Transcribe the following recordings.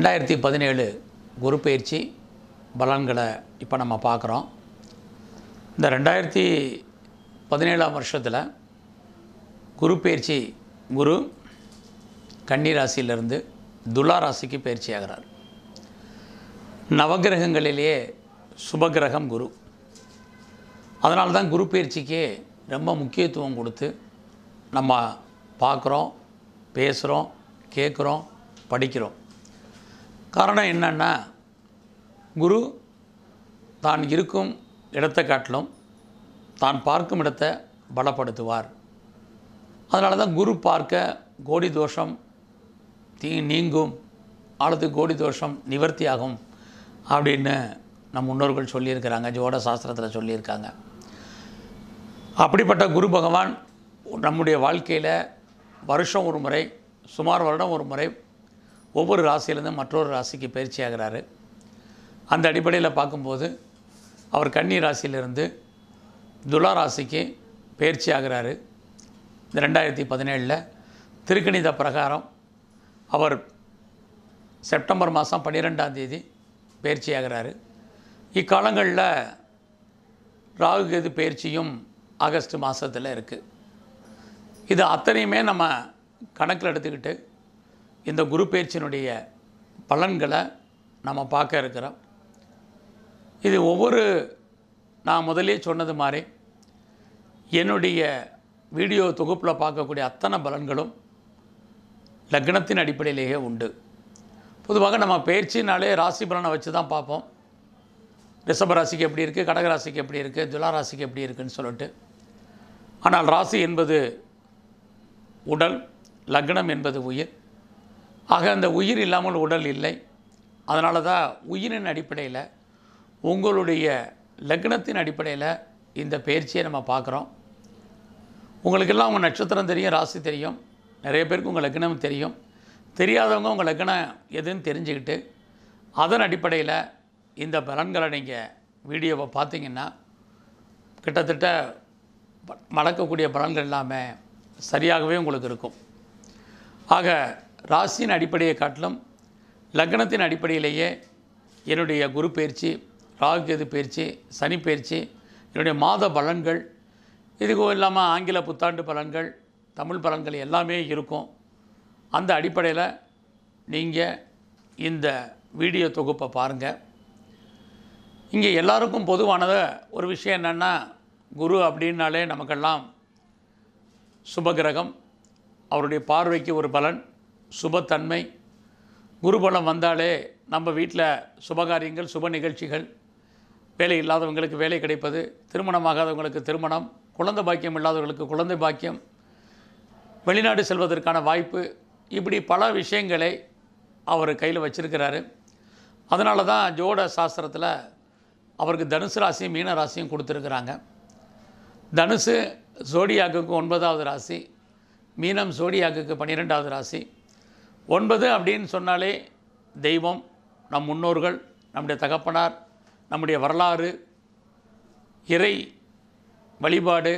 ரெண்டாயிரத்தி பதினேழு குரு பயிற்சி பலன்களை இப்போ நம்ம பார்க்குறோம். இந்த ரெண்டாயிரத்தி பதினேழாம் வருஷத்தில் குரு பயிற்சி குரு கன்னி ராசியிலிருந்து துலா ராசிக்கு பயிற்சி ஆகிறார். நவகிரகங்களிலேயே சுபகிரகம் குரு. அதனால தான் குரு பயிற்சிக்கு ரொம்ப முக்கியத்துவம் கொடுத்து நம்ம பார்க்குறோம் பேசுகிறோம் கேட்குறோம் படிக்கிறோம். காரணம் என்னன்னா குரு தான் இருக்கும் இடத்தை காட்டிலும் தான் பார்க்கும் இடத்தை பலப்படுத்துவார். அதனால தான் குரு பார்க்க கோடி தோஷம் தீ நீங்கும் அல்லது கோடி தோஷம் நிவர்த்தியாகும் அப்படின்னு நம் முன்னோர்கள் சொல்லியிருக்கிறாங்க ஜோட சாஸ்திரத்தில் சொல்லியிருக்காங்க. அப்படிப்பட்ட குரு பகவான் நம்முடைய வாழ்க்கையில் வருஷம் ஒரு முறை சுமார் வருடம் ஒரு முறை ஒவ்வொரு ராசியிலேருந்து மற்றொரு ராசிக்கு பயிற்சி ஆகிறாரு. அந்த அடிப்படையில் பார்க்கும்போது அவர் கன்னி ராசியிலிருந்து துலா ராசிக்கு பயிற்சி ஆகிறாரு. இந்த ரெண்டாயிரத்தி பதினேழில் திருக்கணித பிரகாரம் அவர் செப்டம்பர் மாதம் பன்னிரெண்டாம் தேதி பயிற்சி ஆகிறாரு. இக்காலங்களில் ராகு கேது பயிற்சியும் ஆகஸ்ட் மாதத்தில் இருக்குது இது அத்தனையுமே நம்ம கணக்கில் எடுத்துக்கிட்டு இந்த குரு பயிற்சியினுடைய பலன்களை நம்ம பார்க்க இருக்கிறோம். இது ஒவ்வொரு நான் முதலே சொன்னது மாதிரி என்னுடைய வீடியோ தொகுப்பில் பார்க்கக்கூடிய அத்தனை பலன்களும் லக்னத்தின் அடிப்படையிலேயே உண்டு. பொதுவாக நம்ம பயிற்சினாலே ராசி பலனை வச்சு தான் பார்ப்போம். ரிஷப ராசிக்கு எப்படி இருக்குது கடக ராசிக்கு எப்படி இருக்குது துலா ராசிக்கு எப்படி இருக்குன்னு சொல்லிட்டு. ஆனால் ராசி என்பது உடல் லக்னம் என்பது உயிர். ஆக அந்த உயிர் இல்லாமல் உடல் இல்லை. அதனால தான் உயிரின் அடிப்படையில் உங்களுடைய லக்னத்தின் அடிப்படையில் இந்த பயிற்சியை நம்ம பார்க்குறோம். உங்களுக்கெல்லாம் உங்கள் நட்சத்திரம் தெரியும் ராசி தெரியும். நிறைய பேருக்கு உங்கள் லக்னம் தெரியும். தெரியாதவங்க உங்கள் லக்னம் எதுன்னு தெரிஞ்சுக்கிட்டு அதன் அடிப்படையில் இந்த பலன்களை நீங்கள் வீடியோவை பார்த்தீங்கன்னா கிட்டத்தட்ட ப- பலன்கள் எல்லாமே சரியாகவே உங்களுக்கு இருக்கும். ஆக ராசியின் அடிப்படையை காட்டிலும் லக்னத்தின் அடிப்படையிலேயே என்னுடைய குரு பயிற்சி ராகு கேது பயிற்சி சனி பயிற்சி என்னுடைய மாத பலன்கள் இதுக்கும் இல்லாமல் ஆங்கில புத்தாண்டு பலன்கள் தமிழ் பலன்கள் எல்லாமே இருக்கும். அந்த அடிப்படையில் நீங்கள் இந்த வீடியோ தொகுப்பை பாருங்கள் இங்கே எல்லாருக்கும் பொதுவானது ஒரு விஷயம் என்னென்னா குரு அப்படின்னாலே நமக்கெல்லாம் சுபகிரகம் அவருடைய பார்வைக்கு ஒரு பலன் சுபத்தன்மை. குருபலம் வந்தாலே நம்ம வீட்டில் சுபகாரியங்கள் சுப நிகழ்ச்சிகள் வேலை இல்லாதவங்களுக்கு வேலை கிடைப்பது திருமணமாகாதவங்களுக்கு திருமணம் குழந்தை பாக்கியம் இல்லாதவர்களுக்கு குழந்தை பாக்கியம் வெளிநாடு செல்வதற்கான வாய்ப்பு இப்படி பல விஷயங்களை அவர் கையில் வச்சுருக்கிறாரு. அதனால தான் ஜோட சாஸ்திரத்தில் அவருக்கு தனுசு ராசியும் மீன ராசியும் கொடுத்துருக்குறாங்க. தனுசு ஜோடியாக்குக்கு ஒன்பதாவது ராசி மீனம் ஜோடியாக்குக்கு பன்னிரெண்டாவது ராசி ஒன்பது அப்படின்னு சொன்னாலே தெய்வம் நம் முன்னோர்கள் நம்முடைய தகப்பனார் நம்முடைய வரலாறு இறை வழிபாடு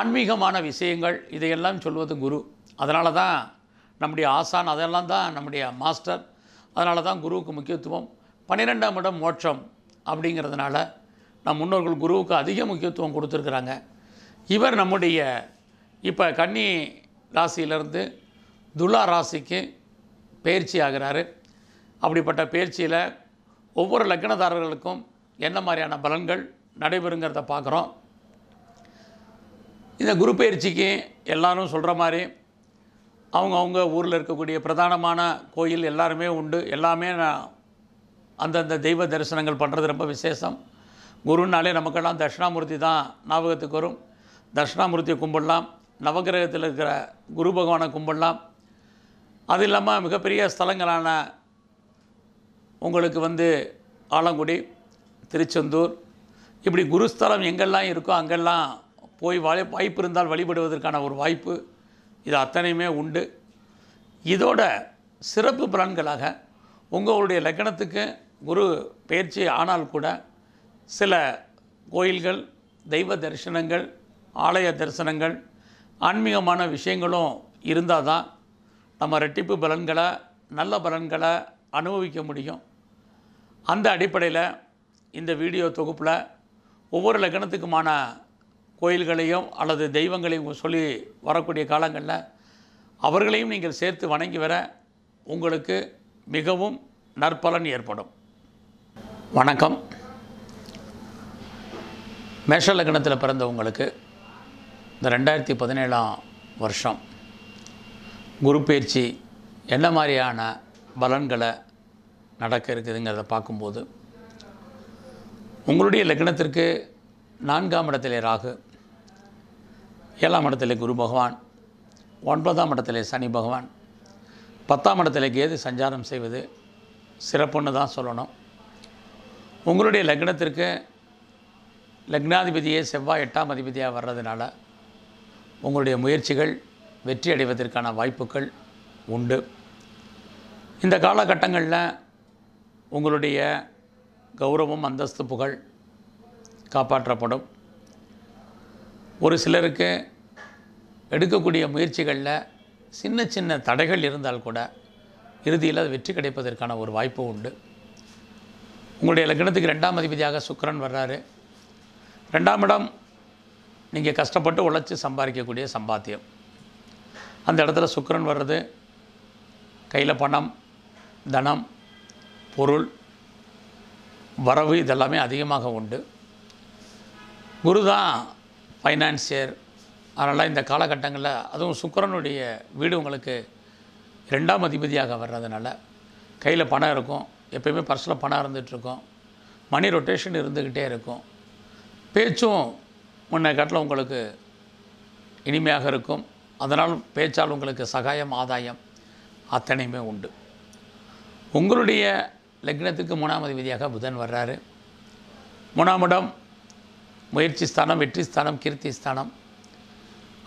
ஆன்மீகமான விஷயங்கள் இதையெல்லாம் சொல்வது குரு. அதனால தான் நம்முடைய ஆசான் அதெல்லாம் தான் நம்முடைய மாஸ்டர் அதனால தான் குருவுக்கு முக்கியத்துவம். பன்னிரெண்டாம் இடம் மோட்சம் அப்படிங்கிறதுனால நம் முன்னோர்கள் குருவுக்கு அதிக முக்கியத்துவம் கொடுத்துருக்குறாங்க. இவர் நம்முடைய இப்போ கன்னி ராசியிலிருந்து துலா ராசிக்கு பயிற்சி ஆகிறாரு. அப்படிப்பட்ட பயிற்சியில் ஒவ்வொரு லக்னதாரர்களுக்கும் என்ன மாதிரியான பலன்கள் நடைபெறுங்கிறத பார்க்குறோம். இந்த குரு பயிற்சிக்கு எல்லாரும் சொல்கிற மாதிரி அவங்க அவங்க ஊரில் இருக்கக்கூடிய பிரதானமான கோயில் எல்லாருமே உண்டு. எல்லாமே நான் அந்தந்த தெய்வ தரிசனங்கள் பண்ணுறது ரொம்ப விசேஷம். குருனாலே நமக்கெல்லாம் தட்சிணாமூர்த்தி தான் ஞாபகத்துக்கு வரும். தட்சிணாமூர்த்தியை கும்பிடலாம் நவகிரகத்தில் இருக்கிற குரு பகவானை கும்பிடலாம் அது இல்லாமல் மிகப்பெரிய ஸ்தலங்களான உங்களுக்கு வந்து ஆலங்குடி திருச்செந்தூர் இப்படி குருஸ்தலம் எங்கெல்லாம் இருக்கோ அங்கெல்லாம் போய் வாய் வாய்ப்பு இருந்தால் வழிபடுவதற்கான ஒரு வாய்ப்பு இது அத்தனையுமே உண்டு. இதோட சிறப்பு பலன்களாக உங்களுடைய லக்கணத்துக்கு குரு பயிற்சி ஆனால் கூட சில கோயில்கள் தெய்வ தரிசனங்கள் ஆலய தரிசனங்கள் ஆன்மீகமான விஷயங்களும் இருந்தால் தான் நம்ம ரெட்டிப்பு பலன்களை நல்ல பலன்களை அனுபவிக்க முடியும். அந்த அடிப்படையில் இந்த வீடியோ தொகுப்பில் ஒவ்வொரு லக்னத்துக்குமான கோயில்களையும் அல்லது தெய்வங்களையும் சொல்லி வரக்கூடிய காலங்களில் அவர்களையும் நீங்கள் சேர்த்து வணங்கி வர உங்களுக்கு மிகவும் நற்பலன் ஏற்படும். வணக்கம். மேஷ லக்னத்தில் பிறந்தவங்களுக்கு இந்த ரெண்டாயிரத்தி பதினேழாம் வருஷம் குரு பயிற்சி என்ன மாதிரியான பலன்களை நடக்க இருக்குதுங்கிறத பார்க்கும்போது உங்களுடைய லக்னத்திற்கு நான்காம் இடத்திலே ராகு ஏழாம் இடத்திலே குரு பகவான் ஒன்பதாம் இடத்திலே சனி பகவான் பத்தாம் இடத்திலே கேது சஞ்சாரம் செய்வது சிறப்புன்னு தான் சொல்லணும். உங்களுடைய லக்னத்திற்கு லக்னாதிபதியே செவ்வாய் எட்டாம் அதிபதியாக வர்றதுனால உங்களுடைய முயற்சிகள் வெற்றி அடைவதற்கான வாய்ப்புகள் உண்டு. இந்த காலகட்டங்களில் உங்களுடைய கௌரவம் அந்தஸ்து புகழ் காப்பாற்றப்படும். ஒரு சிலருக்கு எடுக்கக்கூடிய முயற்சிகளில் சின்ன சின்ன தடைகள் இருந்தால் கூட இறுதியில் அது வெற்றி கிடைப்பதற்கான ஒரு வாய்ப்பு உண்டு. உங்களுடைய லக்னத்துக்கு ரெண்டாம் அதிபதியாக சுக்கரன் வர்றாரு. ரெண்டாம் இடம் நீங்கள் கஷ்டப்பட்டு உழைச்சி சம்பாதிக்கக்கூடிய சம்பாத்தியம். அந்த இடத்துல சுக்கரன் வர்றது கையில் பணம் தனம் பொருள் வரவு இதெல்லாமே அதிகமாக உண்டு. குரு தான் ஃபைனான்சியர் அதனால் இந்த காலகட்டங்களில் அதுவும் சுக்கரனுடைய வீடு உங்களுக்கு ரெண்டாம் அதிபதியாக வர்றதுனால கையில் பணம் இருக்கும் எப்பயுமே பர்ஸில் பணம் இருந்துகிட்ருக்கும் மணி ரொட்டேஷன் இருந்துக்கிட்டே இருக்கும். பேச்சும் முன்ன காட்டில் உங்களுக்கு இனிமையாக இருக்கும். அதனால் பேச்சால் உங்களுக்கு சகாயம் ஆதாயம் அத்தனையுமே உண்டு. உங்களுடைய லக்னத்துக்கு மூணாம் அதிபதியாக புதன் வர்றாரு. மூணாம் இடம் முயற்சி ஸ்தானம் வெற்றி ஸ்தானம் கீர்த்தி ஸ்தானம்.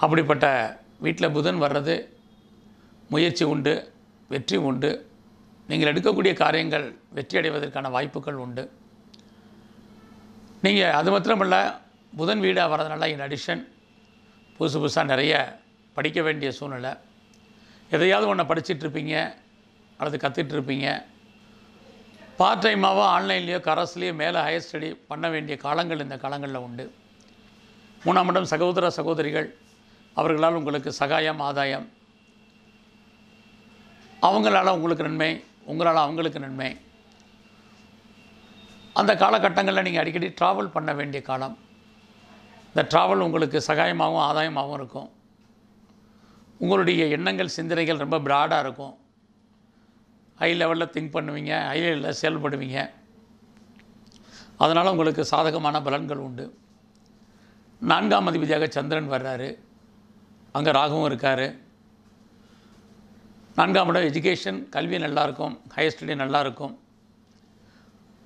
அப்படிப்பட்ட வீட்டில் புதன் வர்றது முயற்சி உண்டு வெற்றி உண்டு. நீங்கள் எடுக்கக்கூடிய காரியங்கள் வெற்றி அடைவதற்கான வாய்ப்புகள் உண்டு. நீங்கள் அது மாத்திரமல்ல புதன் வீடாக வர்றதுனால இன் அடிஷன் புதுசு புதுசாக நிறைய படிக்க வேண்டிய சூழ்நிலை. எதையாவது ஒன்று படிச்சிட்ருப்பீங்க அல்லது கற்றுட்ருப்பீங்க பார்ட் டைமாகவோ ஆன்லைன்லேயோ கரஸ்லேயோ மேலே ஹையர் ஸ்டடி பண்ண வேண்டிய காலங்கள் இந்த காலங்களில் உண்டு. மூணாம் இடம் சகோதர சகோதரிகள். அவர்களால் உங்களுக்கு சகாயம் ஆதாயம். அவங்களால் உங்களுக்கு நன்மை உங்களால் அவங்களுக்கு நன்மை. அந்த காலகட்டங்களில் நீங்கள் அடிக்கடி ட்ராவல் பண்ண வேண்டிய காலம். இந்த ட்ராவல் உங்களுக்கு சகாயமாகவும் ஆதாயமாகவும் இருக்கும். உங்களுடைய எண்ணங்கள் சிந்தனைகள் ரொம்ப ப்ராடாக இருக்கும். ஹை லெவலில் திங்க் பண்ணுவீங்க ஹை லெவலில் செயல்படுவீங்க. அதனால் உங்களுக்கு சாதகமான பலன்கள் உண்டு. நான்காம் அதிபதியாக சந்திரன் வர்றாரு. அங்கே ராகுவும் இருக்கார். நான்காம் இடம் எஜுகேஷன் கல்வி நல்லாயிருக்கும் ஹையர் ஸ்டடி நல்லாயிருக்கும்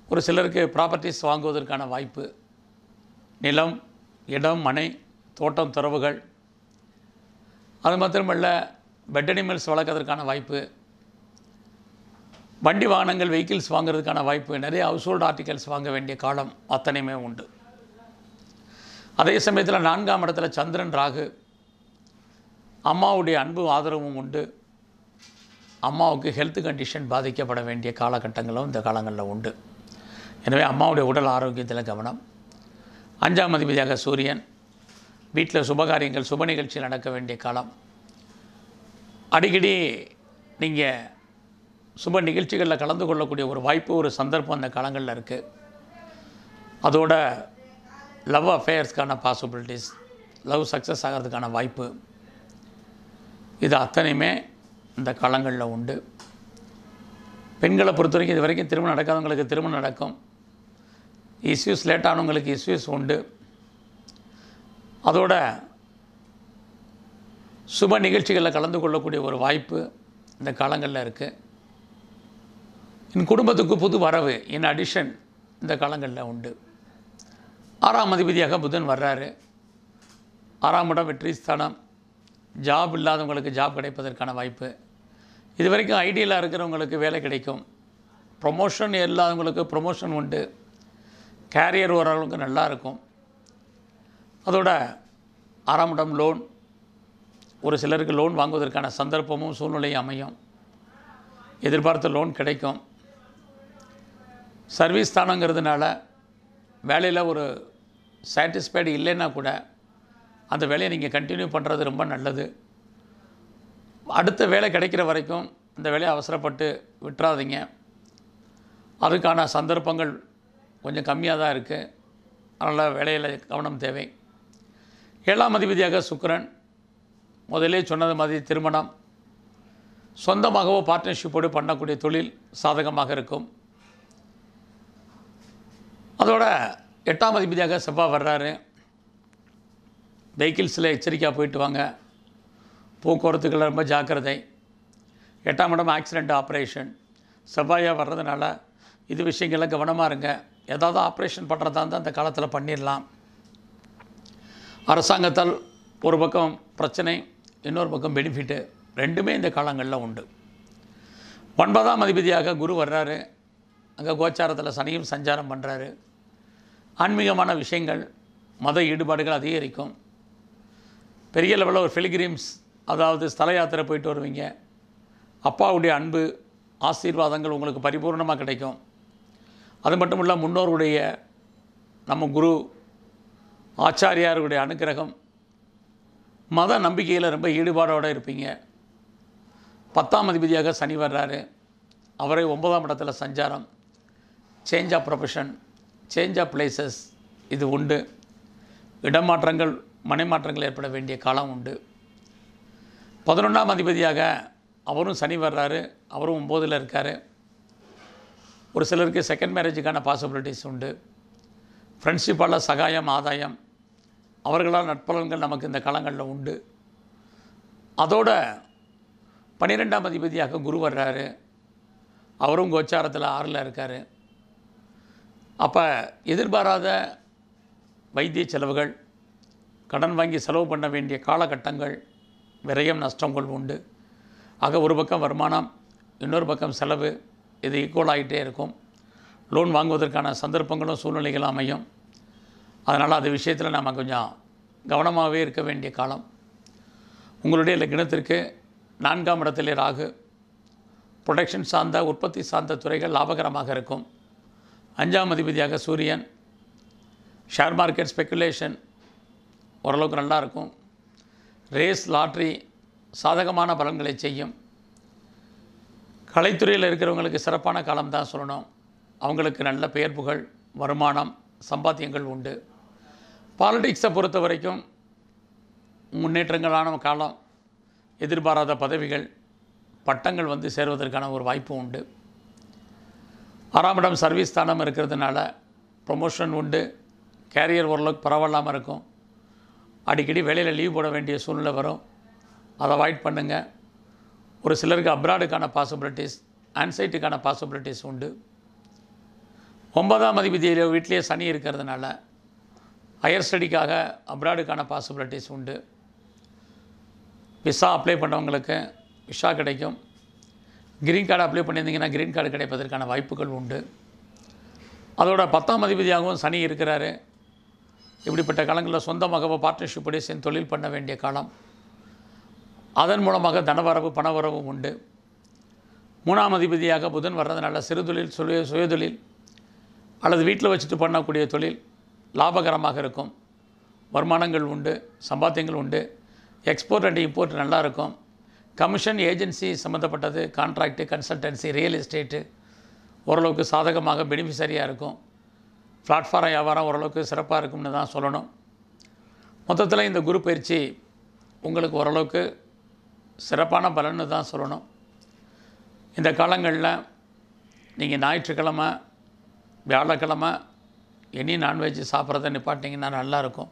ஒரு சிலருக்கு ப்ராப்பர்ட்டிஸ் வாங்குவதற்கான வாய்ப்பு. நிலம் இடம் மனை தோட்டம் துறவுகள் அது மாத்திரமல்ல பெட் அனிமல்ஸ் வளர்க்கறதுக்கான வாய்ப்பு வண்டி வாகனங்கள் வெஹிக்கிள்ஸ் வாங்குறதுக்கான வாய்ப்பு நிறைய ஹவுஸ் ஹோல்டு ஆர்டிகல்ஸ் வாங்க வேண்டிய காலம் அத்தனையுமே உண்டு. அதே சமயத்தில் நான்காம் இடத்துல சந்திரன் ராகு அம்மாவுடைய அன்பு ஆதரவும் உண்டு. அம்மாவுக்கு ஹெல்த் கண்டிஷன் பாதிக்கப்பட வேண்டிய காலகட்டங்களும் இந்த காலங்களில் உண்டு. எனவே அம்மாவுடைய உடல் ஆரோக்கியத்தில் கவனம். அஞ்சாம் அதிபதியாக சூரியன் வீட்டில் சுபகாரியங்கள் சுப நிகழ்ச்சி நடக்க வேண்டிய காலம். அடிக்கடி நீங்கள் சுப நிகழ்ச்சிகளில் கலந்து கொள்ளக்கூடிய ஒரு வாய்ப்பு ஒரு சந்தர்ப்பம் அந்த காலங்களில் இருக்குது அதோட லவ் அஃபேர்ஸ்க்கான பாசிபிலிட்டிஸ் லவ் சக்ஸஸ் ஆகிறதுக்கான வாய்ப்பு இது அத்தனையுமே இந்த காலங்களில் உண்டு. பெண்களை பொறுத்த வரைக்கும் இது வரைக்கும் திருமணம் நடக்காதவங்களுக்கு திருமணம் நடக்கும். இஸ்யூஸ் லேட் ஆனவங்களுக்கு இஸ்யூஸ் உண்டு. அதோட சுப நிகழ்ச்சிகளில் கலந்து கொள்ளக்கூடிய ஒரு வாய்ப்பு இந்த காலங்களில் இருக்குது என் குடும்பத்துக்கு புது வரவு இன் அடிஷன் இந்த காலங்களில் உண்டு. ஆறாம் அதிபதியாக புதன் வர்றாரு. ஆறாம் இடம் வெற்றி ஸ்தானம். ஜாப் இல்லாதவங்களுக்கு ஜாப் கிடைப்பதற்கான வாய்ப்பு. இது வரைக்கும் ஐடியில் இருக்கிறவங்களுக்கு வேலை கிடைக்கும். ப்ரொமோஷன் இல்லாதவங்களுக்கு ப்ரொமோஷன் உண்டு. கேரியர் ஓரளவுக்கு நல்லாயிருக்கும் அதோட ஆறாம் இடம் லோன் ஒரு சிலருக்கு லோன் வாங்குவதற்கான சந்தர்ப்பமும் சூழ்நிலையும் அமையும். எதிர்பார்த்த லோன் கிடைக்கும். சர்வீஸ் ஸ்தானங்கிறதுனால வேலையில் ஒரு சாட்டிஸ்ஃபைடு இல்லைன்னா கூட அந்த வேலையை நீங்கள் கண்டினியூ பண்ணுறது ரொம்ப நல்லது. அடுத்த வேலை கிடைக்கிற வரைக்கும் இந்த வேலையை அவசரப்பட்டு விட்டுறாதீங்க. அதுக்கான சந்தர்ப்பங்கள் கொஞ்சம் கம்மியாக தான் இருக்குது அதனால் வேலையில் கவனம் தேவை. ஏழாம் அதிபதியாக சுக்ரன் முதலே சொன்னது மாதிரி திருமணம். சொந்தமாகவோ பார்ட்னர்ஷிப்போடு பண்ணக்கூடிய தொழில் சாதகமாக இருக்கும். அதோட எட்டாம் அதிபதியாக செவ்வாய் வர்றாரு. வெஹிக்கிள்ஸில் எச்சரிக்கையாக போயிட்டு வாங்க. போக்குவரத்துக்கள் ரொம்ப ஜாக்கிரதை. எட்டாம் இடம் ஆக்சிடெண்ட் ஆப்ரேஷன் செவ்வாயாக வர்றதுனால இது விஷயங்கள்லாம் கவனமாக இருங்க. ஏதாவது ஆப்ரேஷன் பண்ணுறதா இருந்தால் அந்த காலத்தில் பண்ணிடலாம். அரசாங்கத்தால் ஒரு பக்கம் பிரச்சனை இன்னொரு பக்கம் பெனிஃபிட்டு ரெண்டுமே இந்த காலங்களில் உண்டு. ஒன்பதாம் அதிபதியாக குரு வர்றாரு. அங்கே கோச்சாரத்தில் சனியும் சஞ்சாரம் பண்ணுறாரு ஆன்மீகமான விஷயங்கள் மத ஈடுபாடுகள் அதிகரிக்கும். பெரிய லெவலில் ஒரு ஃபிலிகிரிம்ஸ் அதாவது ஸ்தல யாத்திரை போயிட்டு வருவீங்க. அப்பாவுடைய அன்பு ஆசீர்வாதங்கள் உங்களுக்கு பரிபூர்ணமாக கிடைக்கும். அது மட்டும் இல்லை முன்னோருடைய நம்ம குரு ஆச்சாரியாருடைய அனுக்கிரகம் மத நம்பிக்கையில் ரொம்ப ஈடுபாடோடு இருப்பீங்க. பத்தாம் அதிபதியாக சனி வர்றாரு. அவரை ஒன்பதாம் இடத்துல சஞ்சாரம். Change of profession change of places இது உண்டு. இடமாற்றங்கள் மனைமாற்றங்கள் ஏற்பட வேண்டிய காலம் உண்டு. பதினொன்றாம் அதிபதியாக அவரும் சனி வர்றாரு. அவரும் ஒம்போதில் இருக்கார். ஒரு சிலருக்கு செகண்ட் மேரேஜுக்கான பாசிபிலிட்டிஸ் உண்டு. ஃப்ரெண்ட்ஷிப்பால் சகாயம் ஆதாயம். அவர்களால் நட்பலன்கள் நமக்கு இந்த காலங்களில் உண்டு. அதோட பன்னிரெண்டாம் அதிபதியாக குரு வர்றாரு. அவரும் கோச்சாரத்தில் ஆறில் இருக்கார். அப்போ எதிர்பாராத வைத்திய செலவுகள் கடன் வாங்கி செலவு பண்ண வேண்டிய காலகட்டங்கள் விரயம் நஷ்டங்கள் உண்டு. ஆக ஒரு பக்கம் வருமானம் இன்னொரு பக்கம் செலவு இது ஈக்குவல் ஆகிட்டே இருக்கும். லோன் வாங்குவதற்கான சந்தர்ப்பங்களும் சூழ்நிலைகளும் அமையும். அதனால் அது விஷயத்தில் நம்ம கொஞ்சம் கவனமாகவே இருக்க வேண்டிய காலம். உங்களுடைய லக்னத்திற்கு நான்காம் இடத்திலே ராகு. ப்ரொடக்ஷன் சார்ந்த உற்பத்தி சார்ந்த துறைகள் லாபகரமாக இருக்கும். அஞ்சாம் அதிபதியாக சூரியன். ஷேர் மார்க்கெட் ஸ்பெக்குலேஷன் ஓரளவுக்கு நல்லா இருக்கும். ரேஸ் லாட்ரி சாதகமான பலன்களை செய்யும். கலைத்துறையில் இருக்கிறவங்களுக்கு சிறப்பான காலம் தான் சொல்லணும். அவங்களுக்கு நல்ல பெயர் புகழ் வருமானம் சம்பாத்தியங்கள் உண்டு. பாலிடிக்ஸை பொறுத்த வரைக்கும் முன்னேற்றங்களான காலம் எதிர்பாராத பதவிகள் பட்டங்கள் வந்து சேருவதற்கான ஒரு வாய்ப்பு உண்டு. ஆறாம் இடம் சர்வீஸ் ஸ்தானம் இருக்கிறதுனால ப்ரொமோஷன் உண்டு. கேரியர் ஓரளவுக்கு பரவாயில்லாமல் இருக்கும். அடிக்கடி வேலையில் லீவ் போட வேண்டிய சூழ்நிலை வரும். அதை அவாய்ட் பண்ணுங்கள் ஒரு சிலருக்கு அப்ராடுக்கான பாசிபிலிட்டிஸ் ஆன்சைட்டுக்கான பாசிபிலிட்டிஸ் உண்டு. ஒன்பதாம் அதிபதியில் வீட்டிலேயே சனி இருக்கிறதுனால ஹையர் ஸ்டடிக்காக அப்ராடுக்கான பாசிபிலிட்டிஸ் உண்டு. விசா அப்ளை பண்ணவங்களுக்கு விசா கிடைக்கும். கிரீன் கார்டு அப்ளை பண்ணியிருந்தீங்கன்னா கிரீன் கார்டு கிடைப்பதற்கான வாய்ப்புகள் உண்டு. அதோட பத்தாம் அதிபதியாகவும் சனி இருக்கிறாரு. இப்படிப்பட்ட காலங்களில் சொந்தமாக பார்ட்னர்ஷிப்போடு சேர்ந்து தொழில் பண்ண வேண்டிய காலம். அதன் மூலமாக தனவரவு பணவரவும் உண்டு. மூணாம் அதிபதியாக புதன் வர்றதுனால சிறு தொழில் சுய சுயதொழில் அல்லது வீட்டில் வச்சுட்டு பண்ணக்கூடிய தொழில் லாபகரமாக இருக்கும். வருமானங்கள் உண்டு சம்பாத்தியங்கள் உண்டு. எக்ஸ்போர்ட் அண்ட் இம்போர்ட் நல்லாயிருக்கும். கமிஷன் ஏஜென்சி சம்மந்தப்பட்டது கான்ட்ராக்டு கன்சல்டன்சி ரியல் எஸ்டேட்டு ஓரளவுக்கு சாதகமாக பெனிஃபிஷரியாக இருக்கும். பிளாட்ஃபாரம் வியாபாரம் ஓரளவுக்கு சிறப்பாக இருக்கும்னு தான் சொல்லணும். மொத்தத்தில் இந்த குரு பயிற்சி உங்களுக்கு ஓரளவுக்கு சிறப்பான பலன்னு தான் சொல்லணும். இந்த காலங்களில் நீங்கள் ஞாயிற்றுக்கிழமை வியாழக்கிழமை எனி நான்வெஜ் சாப்பிட்றத நிப்பாட்டிங்கன்னா நல்லாயிருக்கும்.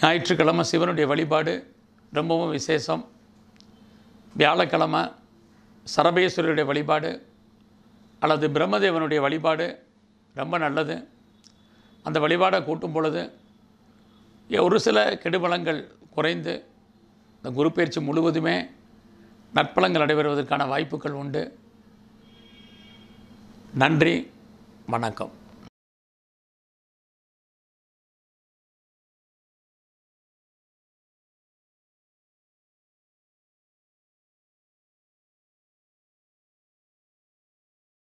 ஞாயிற்றுக்கிழமை சிவனுடைய வழிபாடு ரொம்பவும் விசேஷம். வியாழக்கிழமை சரபேஸ்வரருடைய வழிபாடு அல்லது பிரம்மதேவனுடைய வழிபாடு ரொம்ப நல்லது. அந்த வழிபாடை கூட்டும் பொழுது ஒரு சில கெடுபலங்கள் குறைந்து இந்த குரு பயிற்சி முழுவதுமே நற்பலங்கள் நடைபெறுவதற்கான வாய்ப்புகள் உண்டு. நன்றி வணக்கம்.